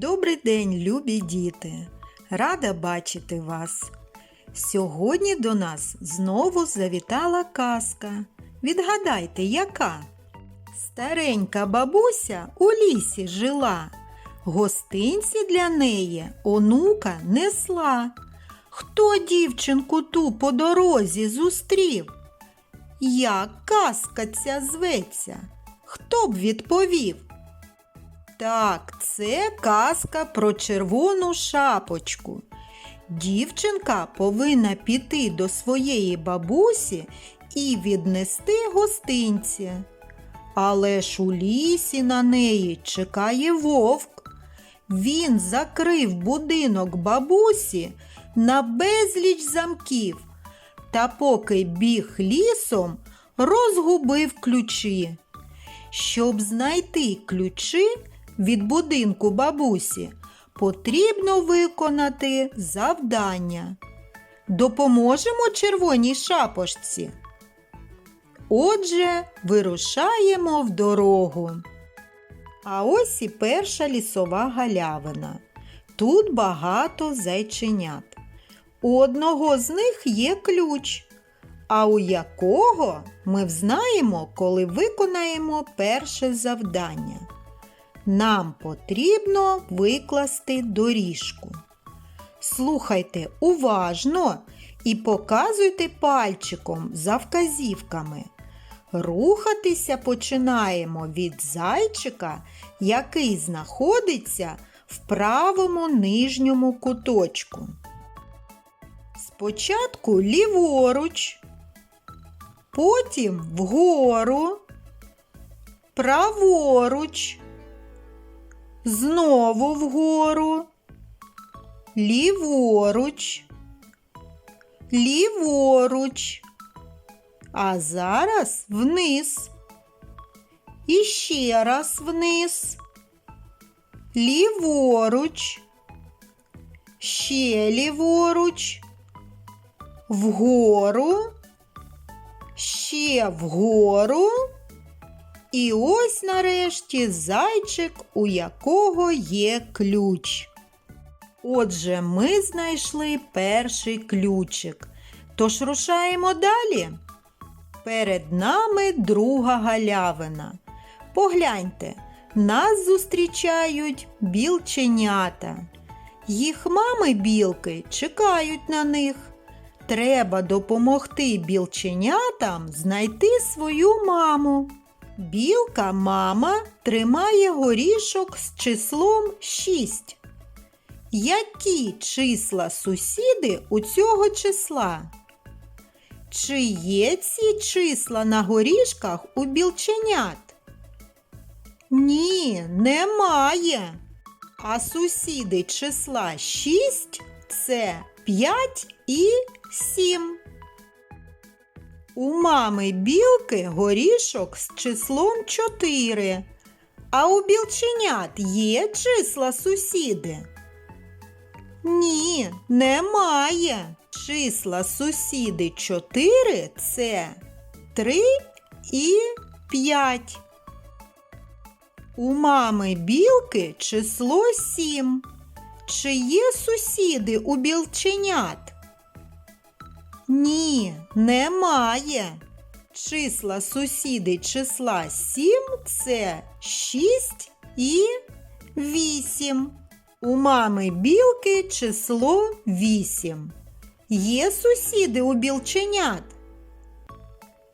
Добрий день, любі діти! Рада бачити вас! Сьогодні до нас знову завітала казка. Відгадайте, яка? Старенька бабуся у лісі жила, гостинці для неї онука несла. Хто дівчинку ту по дорозі зустрів? Як казка ця зветься? Хто б відповів? Так, це казка про червону шапочку. Дівчинка повинна піти до своєї бабусі і віднести гостинці. Але ж у лісі на неї чекає вовк. Він закрив будинок бабусі на безліч замків та поки біг лісом, розгубив ключі. Щоб знайти ключі від будинку бабусі, потрібно виконати завдання. Допоможемо червоній шапочці. Отже, вирушаємо в дорогу. А ось і перша лісова галявина. Тут багато зайченят. У одного з них є ключ, а у якого ми взнаємо, коли виконаємо перше завдання. Нам потрібно викласти доріжку. Слухайте уважно і показуйте пальчиком за вказівками. Рухатися починаємо від зайчика, який знаходиться в правому нижньому куточку. Спочатку ліворуч, потім вгору, праворуч, знову вгору, ліворуч, ліворуч, а зараз вниз. І раз вниз, ліворуч, ще ліворуч, вгору, ще вгору. І ось нарешті зайчик, у якого є ключ. Отже, ми знайшли перший ключик. Тож рушаємо далі. Перед нами друга галявина. Погляньте, нас зустрічають білченята. Їх мами білки чекають на них. Треба допомогти білченятам знайти свою маму. Білка мама тримає горішок з числом 6. Які числа сусіди у цього числа? Чи є ці числа на горішках у білченят? Ні, немає. А сусіди числа 6 це 5 і 7. У мами білки горішок з числом 4. А у білченят є числа сусіди? Ні, немає. Числа сусіди 4 це 3 і 5. У мами білки число 7. Чи є сусіди у білченят? Ні, немає. Числа сусіди числа 7 це 6 і 8. У мами білки число 8. Є сусіди у білченят?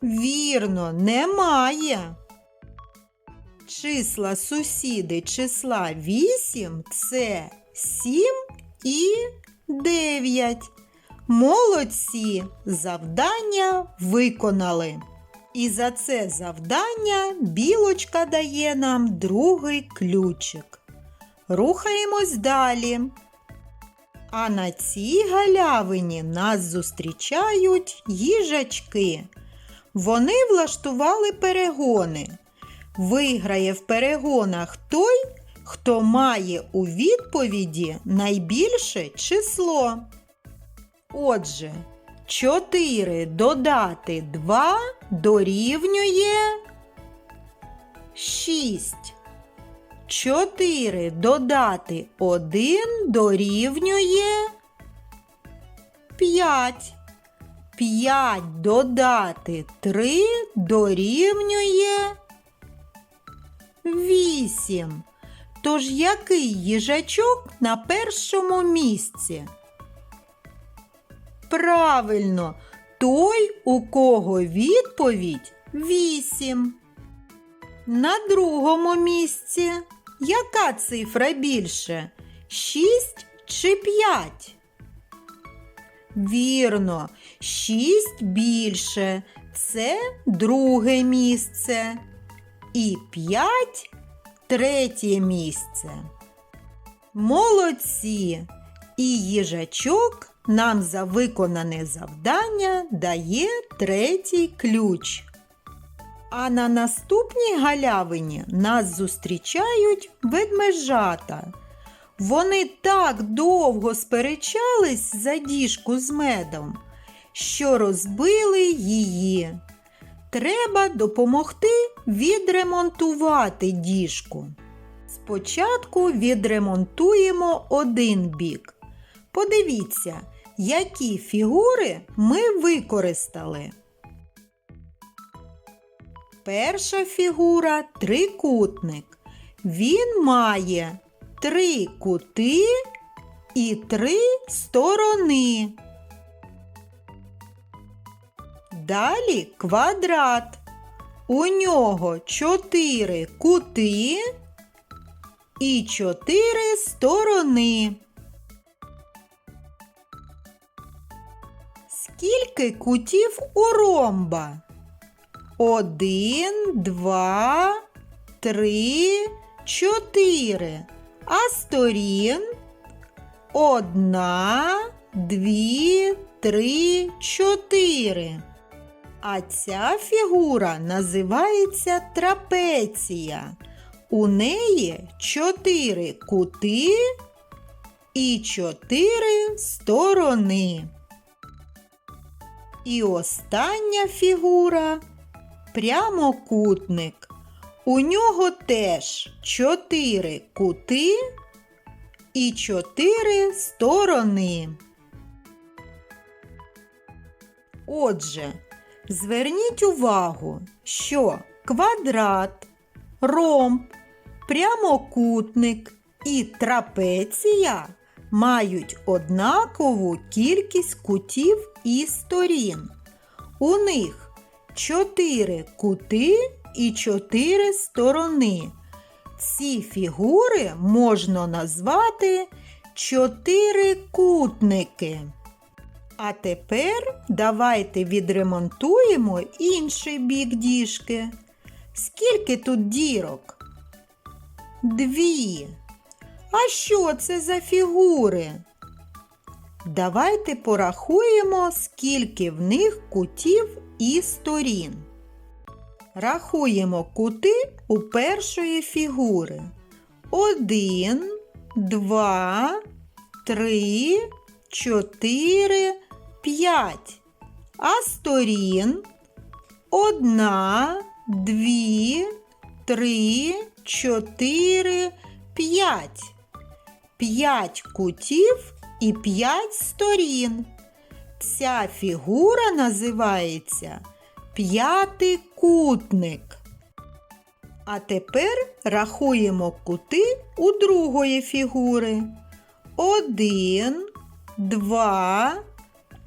Вірно, немає. Числа сусіди числа 8 це 7 і 9. Молодці! Завдання виконали. І за це завдання білочка дає нам другий ключик. Рухаємось далі. А на цій галявині нас зустрічають їжачки. Вони влаштували перегони. Виграє в перегонах той, хто має у відповіді найбільше число. Отже, 4 додати 2 дорівнює 6. 4 додати 1 дорівнює 5. 5 додати 3 дорівнює 8. Тож який їжачок на першому місці? Правильно, той, у кого відповідь 8. На другому місці яка цифра більше? 6 чи 5? Вірно, 6 більше. Це друге місце. І 5 третє місце. Молодці! І їжачок нам за виконане завдання дає третій ключ. А на наступній галявині нас зустрічають ведмежата. Вони так довго сперечались за діжку з медом, що розбили її. Треба допомогти відремонтувати діжку. Спочатку відремонтуємо один бік. Подивіться, які фігури ми використали. Перша фігура трикутник. Він має три кути і три сторони. Далі квадрат. У нього чотири кути і чотири сторони. Скільки кутів у ромба? Один, два, три, чотири. А сторін одна, дві, три, чотири. А ця фігура називається трапеція. У неї чотири кути і чотири сторони. І остання фігура прямокутник. У нього теж чотири кути і чотири сторони. Отже, зверніть увагу, що квадрат, ромб, прямокутник і трапеція мають однакову кількість кутів і сторін. У них чотири кути і чотири сторони. Ці фігури можна назвати чотирикутники. А тепер давайте відремонтуємо інший бік діжки. Скільки тут дірок? Дві. А що це за фігури? Давайте порахуємо, скільки в них кутів і сторін. Рахуємо кути у першої фігури. Один, два, три, чотири, п'ять. А сторін одна, дві, три, чотири, п'ять. П'ять кутів і п'ять сторін. Ця фігура називається п'ятикутник. А тепер рахуємо кути у другої фігури. Один, два,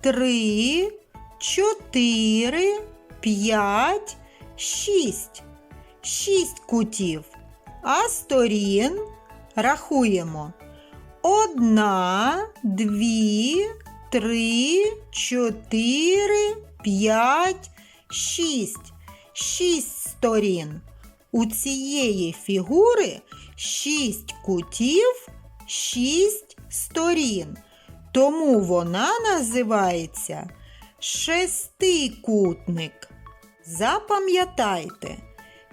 три, чотири, п'ять, шість. Шість кутів. А сторін рахуємо. Одна, дві, три, чотири, п'ять, шість. Шість сторін. У цієї фігури шість кутів, шість сторін. Тому вона називається шестикутник. Запам'ятайте,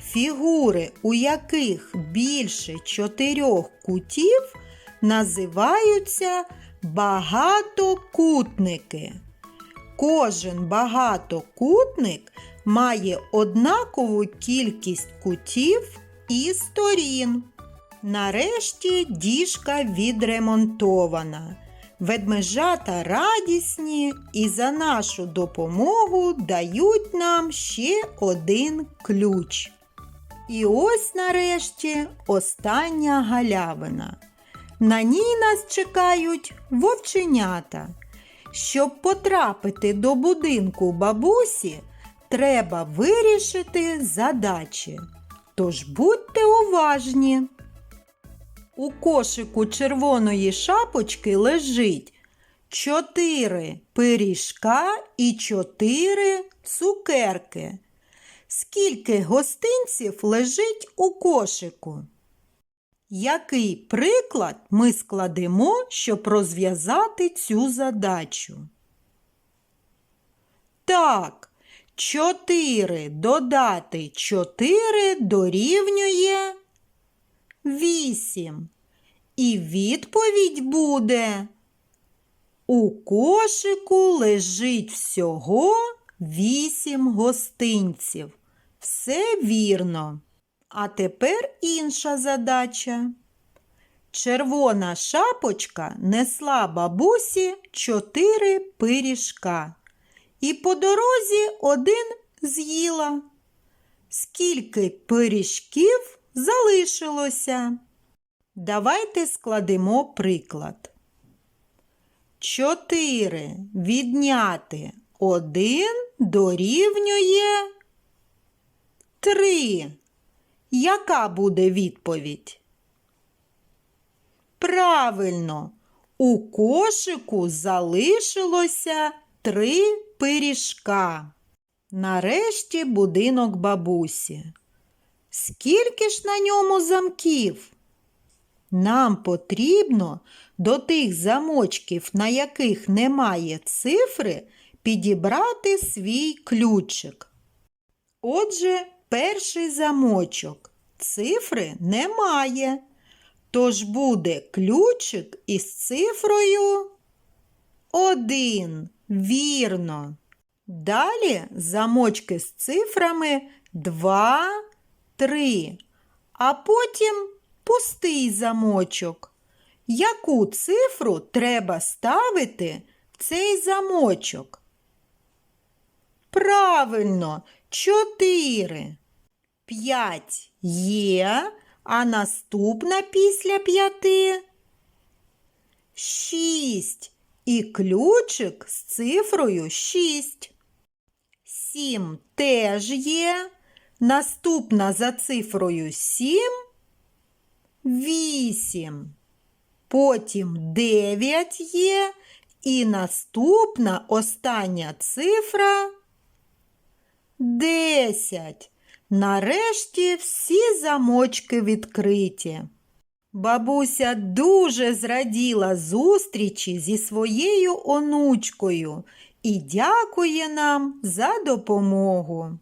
фігури, у яких більше чотирьох кутів, називаються багатокутники. Кожен багатокутник має однакову кількість кутів і сторін. Нарешті діжка відремонтована. Ведмежата радісні і за нашу допомогу дають нам ще один ключ. І ось нарешті остання галявина. На ній нас чекають вовченята. Щоб потрапити до будинку бабусі, треба вирішити задачі. Тож будьте уважні. У кошику червоної шапочки лежить чотири пиріжка і чотири цукерки. Скільки гостинців лежить у кошику? Який приклад ми складемо, щоб розв'язати цю задачу? Так, 4 додати 4 дорівнює 8. І відповідь буде У кошику лежить всього 8 гостинців. Все вірно. А тепер інша задача. Червона шапочка несла бабусі чотири пиріжка. І по дорозі один з'їла. Скільки пиріжків залишилося? Давайте складемо приклад. Чотири відняти один дорівнює три. Яка буде відповідь? Правильно, у кошику залишилося три пиріжка. Нарешті будинок бабусі. Скільки ж на ньому замків? Нам потрібно до тих замочків, на яких немає цифри, підібрати свій ключик. Отже, перший замочок цифри немає. Тож буде ключик із цифрою 1. Вірно. Далі замочки з цифрами 2, 3, а потім пустий замочок. Яку цифру треба ставити в цей замочок? Правильно, 4. 5 є, а наступна після п'яти шість. І ключик з цифрою 6. 7 теж є. Наступна за цифрою 7 8. Потім 9 є. І наступна остання цифра 10. Нарешті всі замочки відкриті. Бабуся дуже зраділа зустрічі зі своєю онучкою і дякує нам за допомогу.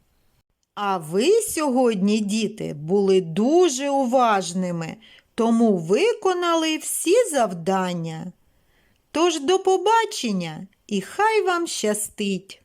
А ви сьогодні, діти, були дуже уважними, тому виконали всі завдання. Тож до побачення і хай вам щастить!